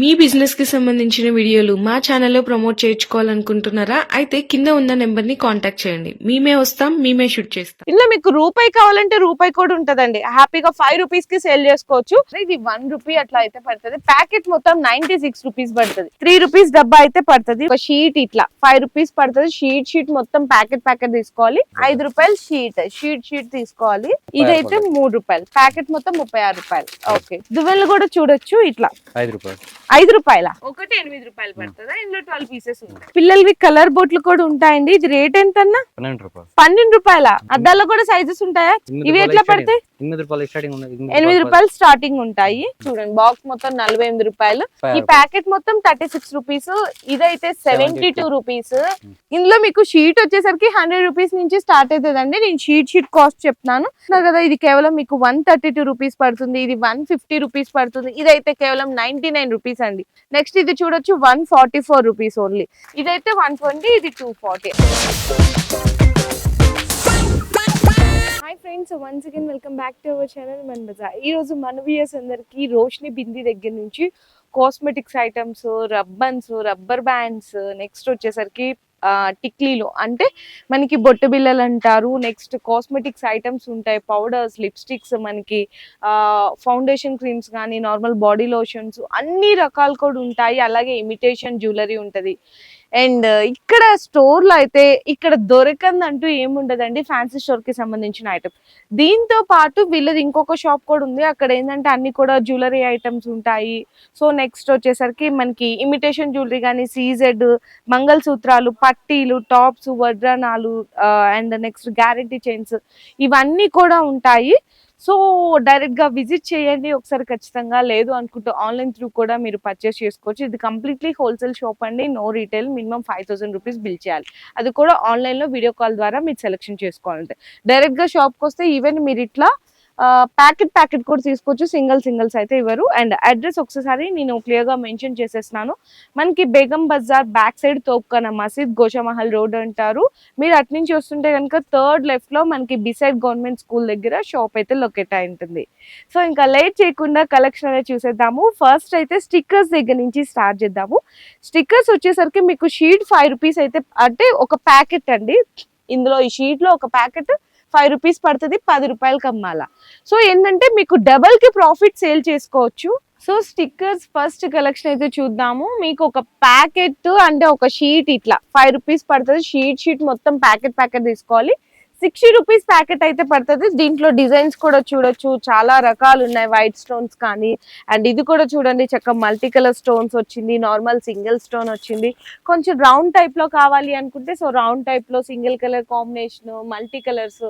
మీ బిజినెస్కి సంబంధించిన వీడియోలు మా ఛానల్లో ప్రమోట్ చేయించుకోవాలనుకుంటున్నారా? అయితే కింద ఉన్న నెంబర్ని కాంటాక్ట్ చేయండి. మేమే వస్తాం మేమే షూట్ చేస్తాం. ఇందులో మీకు రూపాయి కావాలంటే రూపాయి కూడా ఉంటదండి. హ్యాపీగా ఫైవ్ రూపీస్కి సేల్ చేసుకోవచ్చు. ఇది వన్ రూపీ అట్లా అయితే పడుతుంది. ప్యాకెట్ మొత్తం నైన్టీ సిక్స్ రూపీస్ పడుతుంది. త్రీ రూపీస్ డబ్బా అయితే పడుతుంది. ఒక షీట్ ఇట్లా ఫైవ్ రూపీస్ పడుతుంది. షీట్ షీట్ మొత్తం ప్యాకెట్ ప్యాకెట్ తీసుకోవాలి. ఐదు రూపాయలు షీట్ షీట్ షీట్ తీసుకోవాలి. ఇదైతే మూడు రూపాయలు. ప్యాకెట్ మొత్తం ముప్పై ఆరు రూపాయలు. ఓకే దువ్వెలు కూడా చూడొచ్చు ఇట్లా. ఐదు రూపాయలు. ఐదు రూపాయల? ఒకటి ఎనిమిది రూపాయలు పడుతుందా? ఇందులో ట్వెల్వ్ పీసెస్ ఉంటాయి. పిల్లలవి కలర్ బోట్లు కూడా ఉంటాయండి. ఇది రేట్ ఎంత అన్న పన్నెండు రూపాయలు. పన్నెండు రూపాయల? అద్దాల్లో కూడా సైజెస్ ఉంటాయా? ఇవి ఎట్లా. పడతాయి? ఎనిమిది రూపాయలు స్టార్టింగ్ ఎనిమిది రూపాయలు. స్టార్టింగ్ ఉంటాయి. చూడండి బాక్స్ మొత్తం నలభై ఎనిమిది రూపాయలు. ఈ ప్యాకెట్ మొత్తం థర్టీ సిక్స్ రూపీస్ ఇదైతే సెవెంటీ టూ రూపీస్ ఇందులో మీకు షీట్ వచ్చేసరికి హండ్రెడ్ రూపీస్ నుంచి స్టార్ట్ అవుతుందండి. నేను షీట్ షీట్ కాస్ట్ చెప్తున్నాను. కదా ఇది కేవలం మీకు వన్ థర్టీ టూ రూపీస్ పడుతుంది. ఇది వన్ ఫిఫ్టీ రూపీస్ పడుతుంది. ఇదైతే కేవలం నైన్టీ నైన్ రూపీస్ అండి. నెక్స్ట్ ఇది చూడొచ్చు one forty four rupees only ఇదైతే వన్ ట్వంటీ ఇది two forty hi friends once again welcome back to our channel మన బజార్ ఈ రోజు మన వ్యూయర్స్ అందరికి రోషిని బింది దగ్గర నుంచి cosmetics items ribbons rubber bands next వచ్చేసరికి టిక్లీలు. అంటే మనకి బొట్టు బిల్లలు అంటారు నెక్స్ట్ కాస్మెటిక్స్ ఐటమ్స్ ఉంటాయి పౌడర్స్ లిప్స్టిక్స్ మనకి ఫౌండేషన్ క్రీమ్స్ కానీ నార్మల్ బాడీ లోషన్స్ అన్ని రకాలు కూడా ఉంటాయి. అలాగే ఇమిటేషన్ జ్యువెలరీ ఉంటుంది. అండ్ ఇక్కడ స్టోర్లో లో అయితే ఇక్కడ దొరకందంటూ ఏముండదండి ఫ్యాన్సీ స్టోర్కి సంబంధించిన ఐటమ్. దీంతో పాటు వీళ్ళది ఇంకొక షాప్ కూడా ఉంది. అక్కడ ఏంటంటే అన్ని కూడా జ్యువెలరీ ఐటమ్స్ ఉంటాయి. సో నెక్స్ట్ వచ్చేసరికి మనకి ఇమిటేషన్ జ్యువెలరీ కానీ సీజెడ్ మంగళసూత్రాలు పట్టీలు టాప్స్ వడ్రానాలు అండ్ నెక్స్ట్ గ్యారెంటీ చైన్స్ ఇవన్నీ కూడా ఉంటాయి. సో డైరెక్ట్గా విజిట్ చేయండి ఒకసారి ఖచ్చితంగా. లేదు అనుకుంటే ఆన్లైన్ త్రూ కూడా మీరు పర్చేస్ చేసుకోవచ్చు. ఇది కంప్లీట్లీ హోల్సేల్ షాప్ అండి. No retail minimum five thousand rupees bill చేయాలి. అది కూడా ఆన్లైన్లో వీడియో కాల్ ద్వారా మీరు సెలెక్షన్ చేసుకోవాలంటే. డైరెక్ట్గా షాప్కి షాప్ వస్తే ఈవెన్ మీరు ఇట్లా ప్యాకెట్ ప్యాకెట్ కూడా తీసుకోవచ్చు. సింగిల్ సింగిల్స్ అయితే ఇవ్వరు. అండ్ అడ్రస్ ఒకసారి నేను క్లియర్గా మెన్షన్ చేసేస్తున్నాను. మనకి బేగం బజార్ బ్యాక్ సైడ్ తోపుకన మసీద్ గోషామహల్ రోడ్ అంటారు. మీరు అటు నుంచి వస్తుంటే కనుక థర్డ్ లెఫ్ట్లో మనకి బిసైడ్ గవర్నమెంట్ స్కూల్ దగ్గర షాప్ అయితే లొకేట్ అయి ఉంటుంది. సో ఇంకా లేట్ చేయకుండా కలెక్షన్ అనేది చూసేద్దాము. ఫస్ట్ అయితే స్టిక్కర్స్ దగ్గర నుంచి స్టార్ట్ చేద్దాము. స్టిక్కర్స్ వచ్చేసరికి మీకు షీట్ ఫైవ్ రూపీస్ అయితే అంటే ఒక ప్యాకెట్ అండి. ఇందులో ఈ షీట్లో ఒక ప్యాకెట్ ఫైవ్ రూపీస్ పడుతుంది పది రూపాయలకి అమ్మాలా సో ఏంటంటే మీకు డబల్కి ప్రాఫిట్ సేల్ చేసుకోవచ్చు. సో స్టిక్కర్స్ ఫస్ట్ కలెక్షన్ అయితే చూద్దాము. మీకు ఒక ప్యాకెట్ అంటే ఒక షీట్ ఇట్లా. ఫైవ్ రూపీస్ పడుతుంది షీట్ షీట్ మొత్తం ప్యాకెట్ ప్యాకెట్ తీసుకోవాలి. సిక్స్టీ రూపీస్ ప్యాకెట్ అయితే పడుతుంది. దీంట్లో డిజైన్స్ కూడా చూడొచ్చు. చాలా రకాలు ఉన్నాయి. వైట్ స్టోన్స్ కానీ అండ్ ఇది కూడా చూడండి. చక్క మల్టీ కలర్ స్టోన్స్ వచ్చింది. నార్మల్ సింగిల్ స్టోన్ వచ్చింది. కొంచెం రౌండ్ టైప్లో కావాలి అనుకుంటే సో రౌండ్ టైప్లో single colour combination multi colours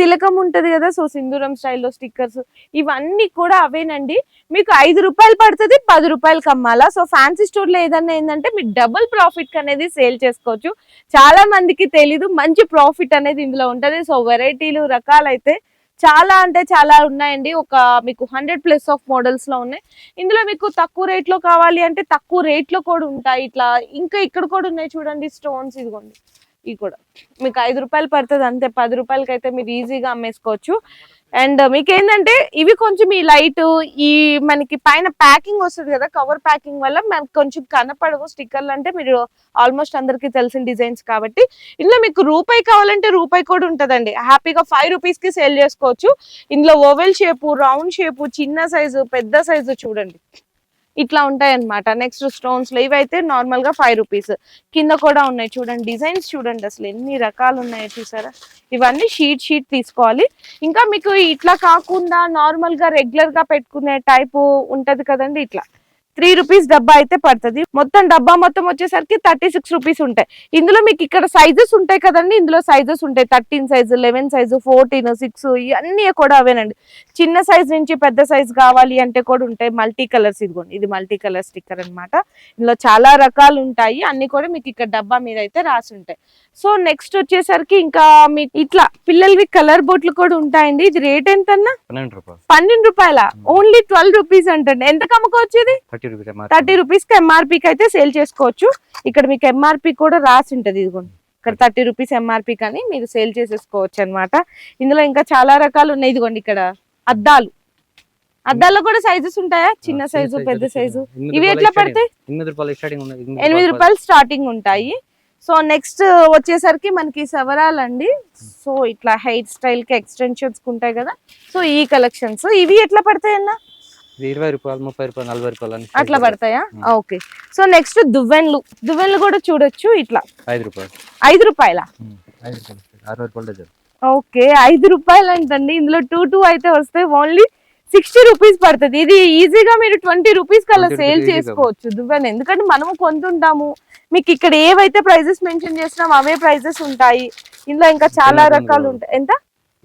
తిలకం ఉంటది కదా సో సింధూరం స్టైల్లో స్టిక్కర్స్ ఇవన్నీ కూడా అవేనండి. మీకు ఐదు రూపాయలు పడుతుంది పది రూపాయలకి అమ్మాలా. సో ఫ్యాన్సీ స్టోర్లో ఏదన్నా ఏంటంటే మీరు డబుల్ ప్రాఫిట్ అనేది సేల్ చేసుకోవచ్చు. చాలా మందికి తెలీదు. మంచి ప్రాఫిట్ అనేది ఇందులో ఉంటది. సో వెరైటీలు రకాలైతే చాలా అంటే చాలా ఉన్నాయండి. ఒక మీకు హండ్రెడ్ ప్లస్ ఆఫ్ మోడల్స్లో ఉన్నాయి. ఇందులో మీకు తక్కువ రేట్లో కావాలి అంటే తక్కువ రేట్లో కూడా ఉంటాయి. ఇట్లా ఇంకా ఇక్కడ కూడా ఉన్నాయి చూడండి స్టోన్స్ ఇదిగోండి. ఇవి కూడా. మీకు ఐదు రూపాయలు పడుతుంది అంతే పది రూపాయలకి అయితే మీరు ఈజీగా అమ్మేసుకోవచ్చు. అండ్ మీకు ఏంటంటే ఇవి కొంచెం ఈ లైట్ ఈ మనకి పైన ప్యాకింగ్ వస్తుంది కదా కవర్ ప్యాకింగ్ వల్ల మనకు కొంచెం కనపడవు స్టిక్కర్లు అంటే మీరు ఆల్మోస్ట్ అందరికీ తెలిసిన డిజైన్స్ కాబట్టి. ఇందులో మీకు రూపాయి కావాలంటే రూపాయి కూడా ఉంటుందండి. హ్యాపీగా ఫైవ్ రూపీస్కి సేల్ చేసుకోవచ్చు. ఇందులో ఓవెల్ షేపు రౌండ్ షేపు చిన్న సైజు పెద్ద సైజు చూడండి. ఇట్లా ఉంటాయి అనమాట నెక్స్ట్ స్టోన్స్లో ఇవైతే నార్మల్గా ఫైవ్ రూపీస్ కింద కూడా ఉన్నాయి. చూడండి డిజైన్స్ చూడండి అసలు ఎన్ని రకాలు ఉన్నాయో చూసారా? ఇవన్నీ షీట్ షీట్ తీసుకోవాలి. ఇంకా మీకు ఇట్లా కాకుండా నార్మల్గా రెగ్యులర్గా పెట్టుకునే టైపు ఉంటది కదండి ఇట్లా. త్రీ రూపీస్ డబ్బా అయితే పడుతుంది. మొత్తం డబ్బా మొత్తం వచ్చేసరికి థర్టీ సిక్స్ రూపీస్ ఉంటాయి. ఇందులో మీకు ఇక్కడ సైజెస్ ఉంటాయి కదండి. ఇందులో సైజెస్ ఉంటాయి. Thirteen size eleven size fourteen six ఇవన్నీ కూడా అవేనండి. చిన్న సైజ్ నుంచి పెద్ద సైజ్ కావాలి అంటే కూడా ఉంటాయి. మల్టీ కలర్స్ ఇదిగోండి. ఇది మల్టీ కలర్ స్టిక్కర్ అన్నమాట. ఇందులో చాలా రకాలు ఉంటాయి. అన్ని కూడా మీకు ఇక్కడ డబ్బా మీద అయితే రాసి ఉంటాయి. సో నెక్స్ట్ వచ్చేసరికి ఇంకా మీకు ఇట్లా పిల్లలవి కలర్ బొట్లు కూడా ఉంటాయండి. ఇది రేట్ ఎంత అన్న పన్నెండు రూపాయలు? ఓన్లీ ట్వెల్వ్ రూపీస్ అంటండి. ఎంత కమ్ముకోవచ్చు ఇది? థర్టీ రూపీస్ థర్టీ రూపీస్కి ఎంఆర్పీకి అయితే సేల్ చేసుకోవచ్చు. ఇక్కడ మీకు ఎంఆర్పి కూడా రాసి ఉంటది ఇదిగోండి. ఇక్కడ థర్టీ రూపీస్ ఎంఆర్పి కానీ మీరు సేల్ చేసేసుకోవచ్చు అన్నమాట. ఇందులో ఇంకా చాలా రకాలు ఉన్నాయి ఇదిగోండి ఇక్కడ. అద్దాలు. అద్దాల్లో కూడా సైజెస్ ఉంటాయా? చిన్న సైజు పెద్ద సైజు ఇవి ఎట్లా. పడతాయి? ఎనిమిది రూపాయలు స్టార్టింగ్ ఉంటాయి. సో నెక్స్ట్ వచ్చేసరికి మనకి సవరాలండి సో ఇట్లా హెయిర్ స్టైల్కి ఎక్స్టెన్షన్స్ ఉంటాయి కదా. సో ఈ కలెక్షన్స్ ఇవి ఎట్లా పడతాయి అన్న ఇరవై రూపాయలు ముప్పై రూపాయలు నలభై రూపాయలు అట్లా పడతాయా. ఓకే. సో నెక్స్ట్ దువ్వెన్లు. దువ్వెన్లు కూడా చూడొచ్చు ఇట్లా. ఐదు రూపాయలు. ఐదు రూపాయల? అరవై ఓకే ఐదు రూపాయలు అంటండి. ఇందులో టూ టూ అయితే వస్తే ఓన్లీ సిక్స్టీ రూపీస్ పడుతుంది. ఇది ఈజీగా మీరు ట్వంటీ రూపీస్ కల్లా 20 సేల్ చేసుకోవచ్చు దువ్వెన ఎందుకంటే మనము కొంటుంటాము. మీకు ఇక్కడ ఏవైతే ప్రైజెస్ మెన్షన్ చేసినాం అవే ప్రైజెస్ ఉంటాయి. ఇందులో ఇంకా చాలా రకాలు ఉంటాయి. ఎంత?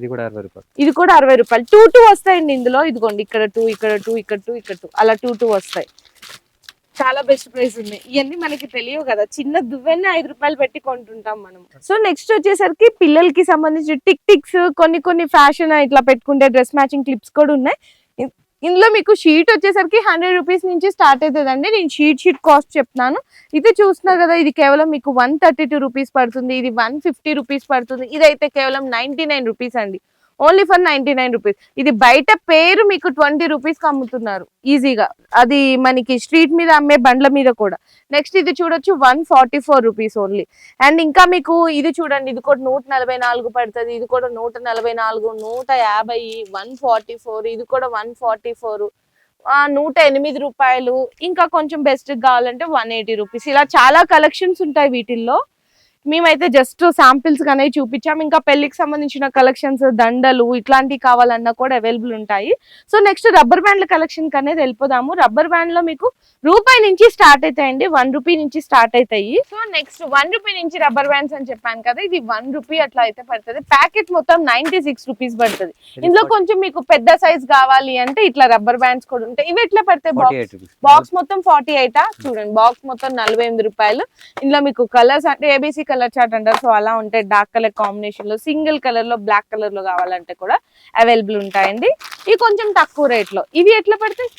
ఇది కూడా అరవై రూపాయలు. ఇది కూడా అరవై రూపాయలు. టూ టూ వస్తాయండి ఇందులో. ఇదిగోండి ఇక్కడ టూ ఇక్కడ టూ ఇక్కడ టూ ఇక్కడ టూ. అలా టూ టూ వస్తాయి. చాలా బెస్ట్ ప్రైస్ ఉన్నాయి ఇవన్నీ మనకి తెలియవు కదా. చిన్న దువ్వెన్న ఐదు రూపాయలు పెట్టి కొంటుంటాం మనం సో నెక్స్ట్ వచ్చేసరికి పిల్లలకి సంబంధించి టిక్ టిక్స్ కొన్ని కొన్ని ఫ్యాషన్ ఇట్లా పెట్టుకుంటే డ్రెస్ మ్యాచింగ్ క్లిప్స్ కూడా ఉన్నాయి. ఇందులో మీకు షీట్ వచ్చేసరికి హండ్రెడ్ రూపీస్ నుంచి స్టార్ట్ అవుతుందండి. నేను షీట్ షీట్ కాస్ట్ చెప్తున్నాను. ఇది చూస్తున్నారు కదా ఇది కేవలం మీకు వన్ థర్టీ టూ రూపీస్ పడుతుంది. ఇది వన్ ఫిఫ్టీ రూపీస్ పడుతుంది. ఇదైతే కేవలం నైన్టీ నైన్ రూపీస్ అండి. Only for ninety nine rupees ఇది బయట పేరు మీకు ట్వంటీ రూపీస్కి అమ్ముతున్నారు. ఈజీగా అది మనకి స్ట్రీట్ మీద అమ్మే బండ్ల మీద కూడా. నెక్స్ట్ ఇది చూడొచ్చు one forty four rupees only and ఇంకా మీకు ఇది చూడండి ఇది కూడా నూట నలభై నాలుగు పడుతుంది. ఇది కూడా నూట నలభై నాలుగు నూట యాభై వన్ ఫార్టీ ఫోర్ ఇది కూడా వన్ ఫార్టీ ఫోర్ నూట ఎనిమిది రూపాయలు. ఇంకా కొంచెం బెస్ట్ కావాలంటే వన్ ఎయిటీ రూపీస్ ఇలా చాలా కలెక్షన్స్ ఉంటాయి వీటిల్లో. మేమైతే జస్ట్ శాంపిల్స్ అనేవి చూపించాం. ఇంకా పెళ్ళికి సంబంధించిన కలెక్షన్స్ దండలు ఇట్లాంటివి కావాలన్నా కూడా అవైలబుల్ ఉంటాయి. సో నెక్స్ట్ రబ్బర్ బ్యాండ్ల కలెక్షన్ అనేది వెళ్ళిపోదాము. రబ్బర్ బ్యాండ్లో మీకు రూపాయి నుంచి స్టార్ట్ అవుతాయండి వన్ రూపీ నుంచి స్టార్ట్ అవుతాయి సో నెక్స్ట్ వన్ రూపీ నుంచి రబ్బర్ బ్యాండ్స్ అని చెప్పాను కదా ఇది వన్ రూపీ అట్లా అయితే పడుతుంది. ప్యాకెట్ మొత్తం నైన్టీ సిక్స్ రూపీస్ పడుతుంది ఇందులో కొంచెం మీకు పెద్ద సైజ్ కావాలి అంటే ఇట్లా రబ్బర్ బ్యాండ్స్ కూడా ఉంటాయి. ఇవి ఎట్లా పడతాయి? బాక్స్ బాక్స్ మొత్తం ఫార్టీ ఎయిటా చూడండి బాక్స్ మొత్తం నలభై ఎనిమిది రూపాయలు. ఇందులో మీకు కలర్స్ అంటే A B C colour chart అంటారు. సో అలా ఉంటాయి. డార్క్ కలర్ కాంబినేషన్లో సింగిల్ కలర్లో బ్లాక్ కలర్లో కావాలంటే కూడా అవైలబుల్ ఉంటాయండి. ఇవి కొంచెం తక్కువ రేట్లో. ఇవి ఎట్లా పడతాయి?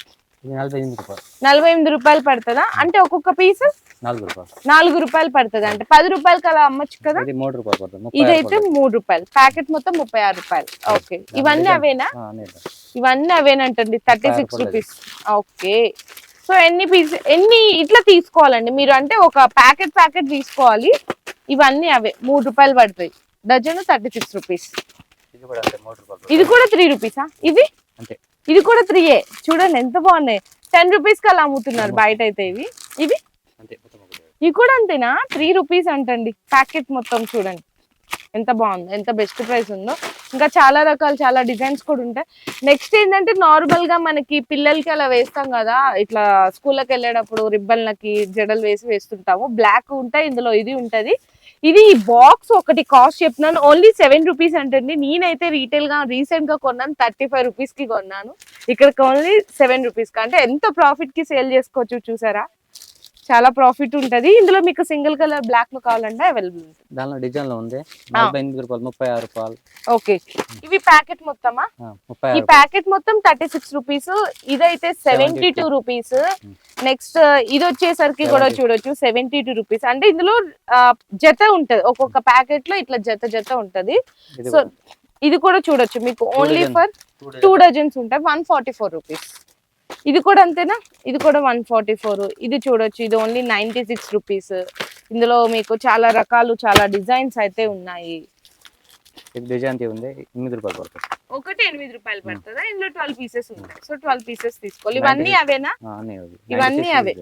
నలభై ఎనిమిది రూపాయలు. పడుతుందా? అంటే ఒక్కొక్క పీస్? నాలుగు రూపాయలు. పడుతుంది? అంటే పది రూపాయలకి అలా అమ్మొచ్చు కదా? ఇదైతే. మూడు రూపాయలు. ప్యాకెట్ మొత్తం ముప్పై ఆరు రూపాయలు. ఓకే. ఇవన్నీ. అవేనా. ఇవన్నీ అవేనంటండి. Thirty six rupees. Okay. So ఎన్ని పీస్ ఎన్ని ఇట్లా తీసుకోవాలండి? మీరు అంటే ఒక ప్యాకెట్ ప్యాకెట్ తీసుకోవాలి. ఇవన్నీ అవే. మూడు రూపాయలు పడతాయి. డజన్ థర్టీ సిక్స్ రూపీస్ ఇది కూడా త్రీ రూపీసా ఇది ఇది కూడా త్రీయే చూడండి ఎంత బాగున్నాయి. టెన్ రూపీస్కి అలా అమ్ముతున్నారు బయట అయితే ఇవి. ఇవి. ఇవి కూడా అంతేనా? త్రీ రూపీస్ అంటండి. ప్యాకెట్ మొత్తం చూడండి. ఎంత బాగుంది ఎంత బెస్ట్ ప్రైస్ ఉందో. ఇంకా చాలా రకాలు చాలా డిజైన్స్ కూడా ఉంటాయి. నెక్స్ట్ ఏంటంటే నార్మల్గా మనకి పిల్లలకి అలా వేస్తాం కదా. ఇట్లా స్కూల్కి వెళ్ళేటప్పుడు రిబ్బన్లకి జడలు వేసి వేస్తుంటాము. బ్లాక్ ఉంటాయి ఇందులో ఇది ఉంటది. ఇది ఈ బాక్స్ ఒకటి కాస్ట్ చెప్తున్నాను. ఓన్లీ సెవెన్ రూపీస్ అంటండి. నేనైతే రీటైల్గా గా కొన్నాను. థర్టీ ఫైవ్ రూపీస్కి కొన్నాను. ఇక్కడికి ఓన్లీ సెవెన్ రూపీస్కి. అంటే ఎంత ప్రాఫిట్కి సేల్ చేసుకోవచ్చు చూసారా? చాలా ప్రాఫిట్ ఉంటది. ఇందులో మీకు సింగిల్ కలర్ బ్లాక్లో కావాలంటే అవైలబుల్ ఉంటుంది. దానిలో డిజైన్లో ఉంది. నలభై ఎనిమిది రూపాయలు ముప్పై ఆరు రూపాయలు. ఓకే. ఇవి ప్యాకెట్ మొత్తమా? ఈ. ప్యాకెట్ మొత్తం థర్టీ సిక్స్ రూపీస్ ఇదైతే సెవెంటీ టూ రూపీస్ నెక్స్ట్ ఇది వచ్చేసరికి కూడా 70. చూడొచ్చు. సెవెంటీ టూ రూపీస్ అంటే ఇందులో జత ఉంటది. ఒక్కొక్క ప్యాకెట్లో ఇట్లా జత జత ఉంటది. సో. ఇది కూడా చూడొచ్చు. మీకు ఓన్లీ. For two. డజన్స్ ఉంటాయి. వన్ ఫార్టీ ఫోర్ రూపీస్ ఇది కూడా అంతేనా? ఇది కూడా వన్ ఫార్టీ ఫోర్. ఇది చూడొచ్చు. ఇది ఓన్లీ నైన్టీ సిక్స్ రూపీస్. ఇందులో మీకు చాలా రకాలు చాలా డిజైన్స్ అయితే ఉన్నాయి. ఇది డిజైన్ తీ ఉంది ఎనిమిది రూపాయలు పడుతుంది. ఒకటి ఎనిమిది రూపాయలు పడుతుందా. ఇందులో ట్వెల్వ్ పీసెస్ ఉంటాయి సో ట్వెల్వ్ పీసెస్ తీసుకోవాలి. ఇవన్నీ 96. అవేనా. ఇవన్నీ 96 అవే.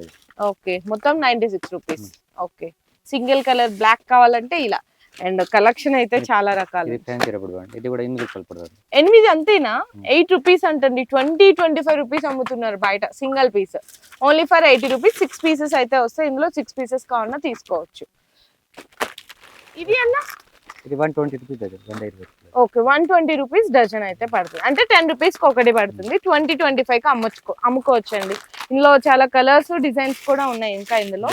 ఓకే. మొత్తం ninety six rupees. Okay. Single colour black కావాలంటే ఇలా. అండ్ కలెక్షన్ అయితే చాలా రకాలు. ఇది కూడా ఎనిమిది అంతేనా? ఎయిట్ రూపీస్ అంటండి. ట్వంటీ ట్వంటీ ఫైవ్ రూపీస్ అమ్ముతున్నారు బయట single piece. Only for eighty rupees six pieces అయితే వస్తాయి. ఇందులో సిక్స్ పీసెస్ కావాలన్నా తీసుకోవచ్చు. ఇది అన్న? ఇది one twenty rupees okay one twenty rupees dozen అయితే పడుతుంది. అంటే టెన్ రూపీస్ ఒకటి పడుతుంది. ట్వంటీ ట్వంటీ ఫైవ్కి అమ్మొచ్చుకో అమ్ముకోవచ్చు అండి ఇందులో చాలా కలర్స్ డిజైన్స్ కూడా ఉన్నాయి ఇంకా ఇందులో.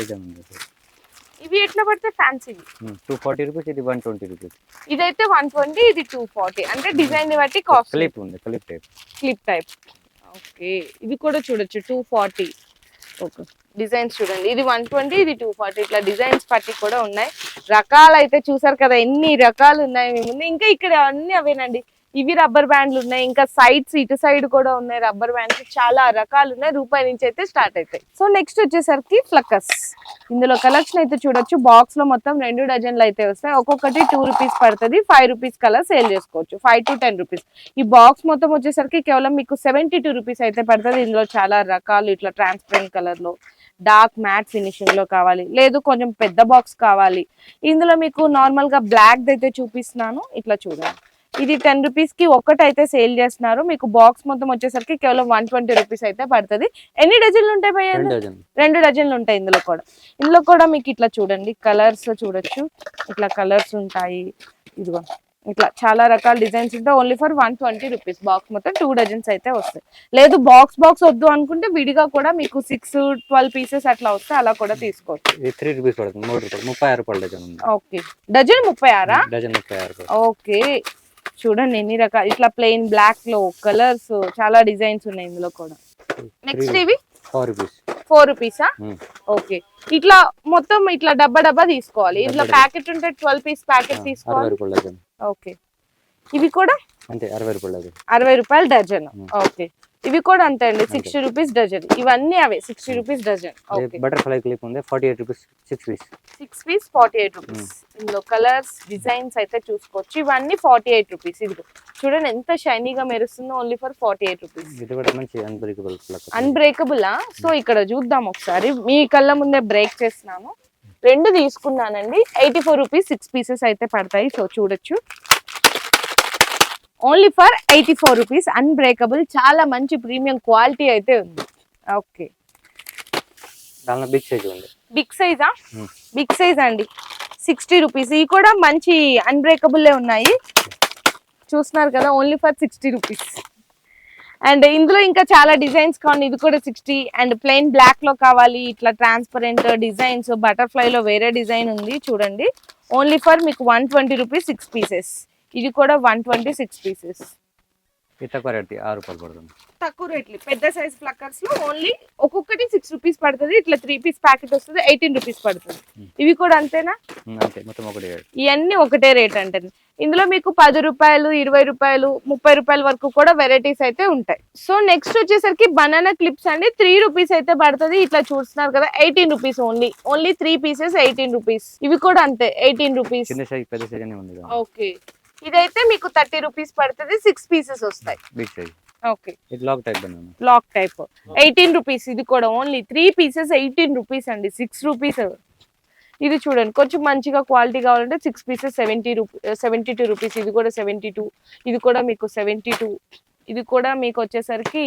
ఇవి ఎట్లా పడితే ఫ్యాన్సీ టూ ఫార్టీ రూపీస్ ఇది వన్ ట్వంటీ రూపీస్ ఇదైతే వన్ ట్వంటీ ఇది టూ ఫార్టీ అంటే డిజైన్ని బట్టి కాస్ట్ క్లిప్ ఉంది clip type clip type okay ఇది కూడా చూడొచ్చు టూ ఫార్టీ ఓకే డిజైన్స్ చూడండి. ఇది వన్ ట్వంటీ ఇది టూ ఫార్టీ ఇట్లా డిజైన్స్ పట్టి కూడా ఉన్నాయి. రకాలు అయితే చూసారు కదా ఎన్ని రకాలు ఉన్నాయి మీ ముందు. ఇంకా ఇక్కడ అన్ని అవేనండి. ఇవి రబ్బర్ బ్యాండ్లు ఉన్నాయి. ఇంకా సైడ్స్ ఇటు సైడ్ కూడా ఉన్నాయి రబ్బర్ బ్యాండ్స్. చాలా రకాలు ఉన్నాయి. రూపాయి నుంచి అయితే స్టార్ట్ అవుతాయి. సో నెక్స్ట్ వచ్చేసరికి ఫ్లక్కస్ ఇందులో కలెక్షన్ అయితే చూడొచ్చు. బాక్స్లో మొత్తం రెండు డజన్లు అయితే వస్తాయి. ఒక్కొక్కటి టూ రూపీస్ పడుతుంది. ఫైవ్ రూపీస్ కల్లా సేల్ చేసుకోవచ్చు. Five to ten rupees. ఈ బాక్స్ మొత్తం వచ్చేసరికి కేవలం మీకు సెవెంటీ టూ రూపీస్ అయితే పడుతుంది. ఇందులో చాలా రకాలు. ఇట్లా ట్రాన్స్పరెంట్ కలర్లో డార్క్ మ్యాట్ ఫినిషింగ్లో కావాలి. లేదు కొంచెం పెద్ద బాక్స్ కావాలి. ఇందులో మీకు నార్మల్గా బ్లాక్ అయితే చూపిస్తున్నాను. ఇట్లా చూడండి. ఇది టెన్ రూపీస్కి ఒక్కటి అయితే సేల్ చేస్తున్నారు. మీకు బాక్స్ మొత్తం వచ్చేసరికి కేవలం వన్ ట్వంటీ రూపీస్ అయితే పడుతుంది. ఎన్ని డజన్లు ఉంటాయి భయ్యా రెండు డజన్లు. ఉంటాయి ఇందులో కూడా. ఇందులో కూడా మీకు ఇట్లా చూడండి కలర్స్ చూడొచ్చు. ఇట్లా కలర్స్ ఉంటాయి. ఇదిగో ఇట్లా చాలా రకాల డిజైన్స్ ఉంటాయి. Only for one twenty rupees box మొత్తం టూ డజన్స్ అయితే వస్తాయి. లేదు బాక్స్ బాక్స్ వద్దు అనుకుంటే విడిగా కూడా మీకు సిక్స్ ట్వెల్వ్ పీసెస్ అట్లా వస్తే అలా కూడా తీసుకోవచ్చు. త్రీ రూపీస్ పడుతుంది. మూడు రూపాయలు. ముప్పై ఆరు రూపాయలు డజన్ ఓకే. డజన్ ముప్పై ఆరా? డజన్ ముప్పై ఆరు ఓకే. చూడండి ఎన్ని రకాల ఇట్లా ప్లెయిన్ బ్లాక్లో కలర్స్ చాలా డిజైన్స్ ఉన్నాయి ఇందులో కూడా. నెక్స్ట్ ఇవి? ఫోర్ రూపీస్ ఫోర్ రూపీసా ఓకే ఇట్లా మొత్తం ఇట్లా డబ్బా డబ్బా తీసుకోవాలి. ఇట్లా ప్యాకెట్ ఉంటే ట్వెల్వ్ పీస్ ప్యాకెట్ తీసుకోవాలి. ఓకే ఇవి కూడా? అంతే అరవై రూపాయలు అరవై రూపాయలు డజన్. Hmm. ఓకే ఇవి కూడా అంతే అండి సిక్స్టీ రూపీస్ డజన్ ఇవన్నీ అవే sixty rupees dozen butterfly clip ఉంది forty eight rupees six piece six piece forty eight rupees ఇందులో కలర్స్ డిజైన్స్ అయితే చూసుకోవచ్చు. ఇవన్నీ ఫార్టీ ఎయిట్ రూపీస్ ఇది చూడండి ఎంత షైనీగా మెరుస్తుందో only for forty eight rupees ఇది కూడా మంచి అన్బ్రేకబుల్ అన్బ్రేకబుల్ సో ఇక్కడ చూద్దాం ఒకసారి. మీ కళ్ళ ముందే బ్రేక్ చేస్తున్నాను. రెండు తీసుకున్నానండి. Eighty four rupees six pieces అయితే పడతాయి. సో చూడొచ్చు. Only for eighty four rupees unbreakable చాలా మంచి ప్రీమియం క్వాలిటీ అయితే ఉంది. ఓకే దానిలో బిగ్ సైజ్ ఉంది. బిగ్ సైజా. బిగ్ సైజ్ అండి. సిక్స్టీ రూపీస్ ఇవి కూడా మంచి అన్బ్రేకబుల్లే ఉన్నాయి. చూస్తున్నారు కదా only for sixty rupees and ఇందులో ఇంకా చాలా డిజైన్స్ కావాలి. ఇది కూడా సిక్స్టీ అండ్ ప్లెయిన్ బ్లాక్లో కావాలి. ఇట్లా ట్రాన్స్పరెంట్ డిజైన్స్ బటర్ఫ్లై లో వేరే డిజైన్ ఉంది. చూడండి. ఓన్లీ ఫర్ మీకు one twenty rupees six pieces ఇది కూడా వన్ ట్వంటీ సిక్స్ పీసెస్. తక్కువ రేట్ ఆరు రూపాయలు పడుతుంది. తక్కువ రేట్లు. పెద్ద సైజ్ ఫ్లక్కర్స్లో ఓన్లీ ఒక్కొక్కటి సిక్స్ రూపీస్ పడుతుంది ఇట్లా త్రీ పీస్ ప్యాకెట్ వస్తుంది ఎయిటీన్ రూపీస్ పడుతుంది. ఇవి కూడా అంతేనా? అంతే. మొత్తం ఒకటి ఇవన్నీ ఒకటే రేట్ అంటే ఇందులో మీకు పది రూపాయలు ఇరవై రూపాయలు ముప్పై రూపాయల వరకు కూడా వెరైటీస్ అయితే ఉంటాయి. సో నెక్స్ట్ వచ్చేసరికి బనానా క్లిప్స్ అండి. త్రీ రూపీస్ అయితే పడుతుంది. ఇట్లా చూస్తున్నారు కదా eighteen rupees only only three pieces eighteen rupees ఇవి కూడా అంతే ఎయిటీన్ రూపీస్ చిన్న సైజ్ పెద్ద సైజ్ అనే ఉంది ఓకే ఇదైతే మీకు థర్టీ రూపీస్ పడుతుంది సిక్స్ పీసెస్ వస్తాయి. Okay. Lock type eighteen rupees ఇది కూడా only three pieces eighteen rupees అండి. సిక్స్ రూపీస్ ఇది చూడండి కొంచెం మంచిగా క్వాలిటీ కావాలంటే six pieces seventy rupee seventy two rupees ఇది కూడా సెవెంటీ టూ ఇది కూడా మీకు సెవెంటీ టూ ఇది కూడా మీకు వచ్చేసరికి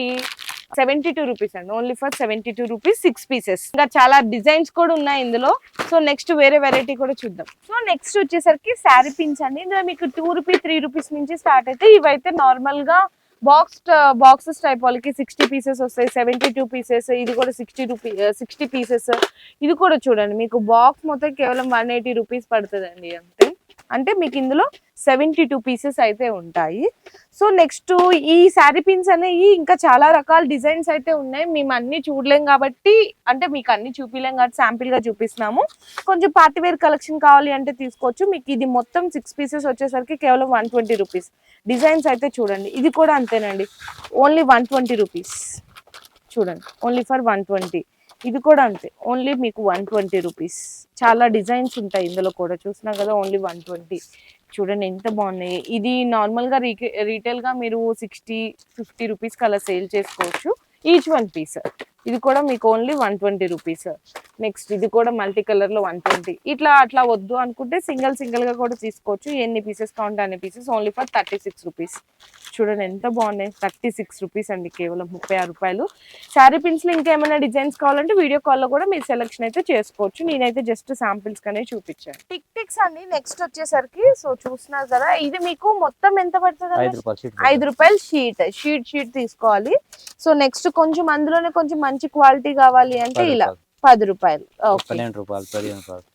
సెవెంటీ టూ రూపీస్ అండి. Only for seventy two rupees six pieces ఇంకా చాలా డిజైన్స్ కూడా ఉన్నాయి ఇందులో. సో నెక్స్ట్ వేరే వెరైటీ కూడా చూద్దాం. సో నెక్స్ట్ వచ్చేసరికి శారీ పిన్స్ అండి. ఇందులో మీకు టూ రూపీస్ త్రీ రూపీస్ నుంచి స్టార్ట్ అయితే ఇవైతే నార్మల్గా బాక్స్ బాక్సెస్ టైప్ వాళ్ళకి సిక్స్టీ పీసెస్ వస్తాయి. సెవెంటీ టూ పీసెస్ ఇది కూడా సిక్స్టీ రూపీ సిక్స్టీ పీసెస్ ఇది కూడా చూడండి. మీకు బాక్స్ మొత్తం కేవలం వన్ ఎయిటీ రూపీస్ పడుతుందండి. అంతే అంటే మీకు ఇందులో సెవెంటీ టూ పీసెస్ అయితే ఉంటాయి. సో నెక్స్ట్ ఈ శారీ పిన్స్ అనేవి ఇంకా చాలా రకాల డిజైన్స్ అయితే ఉన్నాయి. మేము అన్ని చూడలేం కాబట్టి అంటే మీకు అన్ని చూపించలేం కాబట్టి శాంపిల్గా చూపిస్తున్నాము. కొంచెం పార్టీ వేర్ కలెక్షన్ కావాలి అంటే తీసుకోవచ్చు. మీకు ఇది మొత్తం సిక్స్ పీసెస్ వచ్చేసరికి కేవలం వన్ ట్వంటీ రూపీస్ డిజైన్స్ అయితే చూడండి. ఇది కూడా అంతేనండి. ఓన్లీ వన్ ట్వంటీ రూపీస్ చూడండి. ఓన్లీ ఫర్ వన్ ట్వంటీ ఇది కూడా అంతే. ఓన్లీ మీకు వన్ ట్వంటీ రూపీస్ చాలా డిజైన్స్ ఉంటాయి ఇందులో కూడా. చూసినా కదా ఓన్లీ వన్ ట్వంటీ చూడండి ఎంత బాగున్నాయి. ఇది నార్మల్గా రీకే రీటైల్గా మీరు సిక్స్టీ ఫిఫ్టీ రూపీస్కి అలా సేల్ చేసుకోవచ్చు. ఈచ్ వన్ పీస్ ఇది కూడా మీకు only one twenty rupees next ఇది కూడా మల్టీ కలర్లో వన్ ట్వంటీ ఇట్లా అట్లా వద్దు అనుకుంటే సింగిల్ సింగిల్గా కూడా తీసుకోవచ్చు. ఎన్ని పీసెస్ కావాలంటే అన్ని pieces only for thirty six rupees చూడండి ఎంత బాగున్నాయి. థర్టీ సిక్స్ రూపీస్ అండి కేవలం ముప్పై ఆరు రూపాయలు. శారీ పిన్స్లో ఇంకేమైనా డిజైన్స్ కావాలంటే వీడియో కాల్లో కూడా మీరు సెలెక్షన్ అయితే చేసుకోవచ్చు. నేనైతే జస్ట్ శాంపిల్స్ కనే చూపించాను. టిక్ టిక్స్ అండి నెక్స్ట్ వచ్చేసరికి సో చూస్తున్నారు కదా ఇది మీకు మొత్తం ఎంత పడుతుంది ఐదు రూపాయలు షీట్ ఐదు రూపాయలు షీట్ షీట్ షీట్ తీసుకోవాలి. సో నెక్స్ట్ కొంచెం అందులోనే కొంచెం మంచి క్వాలిటీ కావాలి అంటే ఇలా పది రూపాయలు. పన్నెండు రూపాయలు పదిహేను రూపాయలు.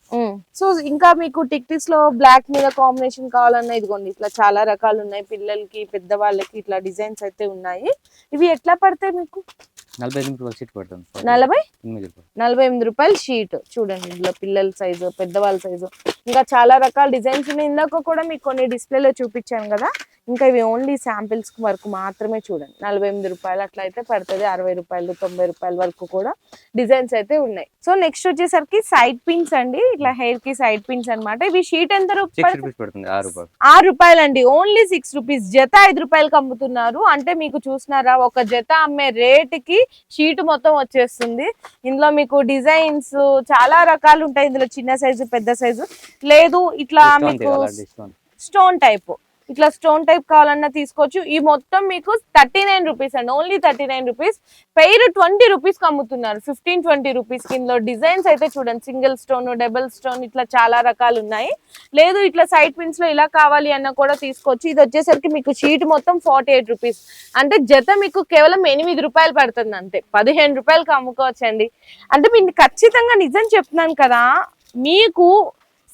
సో ఇంకా మీకు టిక్టిక్స్లో బ్లాక్ మీద కాంబినేషన్ కావాలన్నా ఇదిగోండి ఇట్లా చాలా రకాలు ఉన్నాయి. పిల్లలకి పెద్దవాళ్ళకి ఇట్లా డిజైన్స్ అయితే ఉన్నాయి. ఇవి ఎట్లా పడతాయి మీకు? నలభై ఎనిమిది రూపాయలు షీట్ పడుతుంది నలభై? నలభై ఎనిమిది రూపాయలు షీట్ చూడండి ఇందులో పిల్లల సైజు పెద్దవాళ్ళ సైజు. ఇంకా చాలా రకాల డిజైన్స్ ఉన్నాయి. ఇందాక కూడా మీకు కొన్ని డిస్ప్లేలో చూపించాను కదా. ఇంకా ఇవి ఓన్లీ శాంపిల్స్ వరకు మాత్రమే చూడండి. నలభై ఎనిమిది రూపాయలు అట్లా అయితే పడుతుంది అరవై రూపాయలు తొంభై రూపాయల వరకు కూడా డిజైన్స్ అయితే ఉన్నాయి. సో నెక్స్ట్ వచ్చేసరికి సైడ్ పిన్స్ అండి. ఇట్లా హెయిర్కి సైడ్ పిన్స్ అన్నమాట. ఇవి షీట్ ఎంత రూపాయలు? ఆరు రూపాయలు. అండి ఓన్లీ సిక్స్ రూపీస్ జత ఐదు రూపాయలకి అమ్ముతున్నారు. అంటే మీకు చూసినారా ఒక జత అమ్మే రేట్కి షీట్ మొత్తం వచ్చేస్తుంది. ఇందులో మీకు డిజైన్స్ చాలా రకాలు ఉంటాయి. ఇందులో చిన్న సైజు పెద్ద సైజు లేదు ఇట్లా మీకు స్టోన్ టైప్ ఇట్లా స్టోన్ టైప్ కావాలన్నా తీసుకోవచ్చు. ఈ మొత్తం మీకు thirty nine rupees and only thirty nine rupees. Pair twenty rupees అమ్ముతున్నారు. ఫిఫ్టీన్ ట్వంటీ రూపీస్ ఇందులో డిజైన్స్ అయితే చూడండి. సింగిల్ స్టోన్ డబుల్ స్టోన్ ఇట్లా చాలా రకాలు ఉన్నాయి. లేదు ఇట్లా సైడ్ పిన్స్లో ఇలా కావాలి అన్న కూడా తీసుకోవచ్చు. ఇది వచ్చేసరికి మీకు షీట్ మొత్తం ఫార్టీ ఎయిట్ రూపీస్. అంటే జత మీకు కేవలం ఎనిమిది రూపాయలు పడుతుంది అంతే. పదిహేను రూపాయలకి అమ్ముకోవచ్చండి. అంటే మీకు ఖచ్చితంగా నిజం చెప్తున్నాను కదా మీకు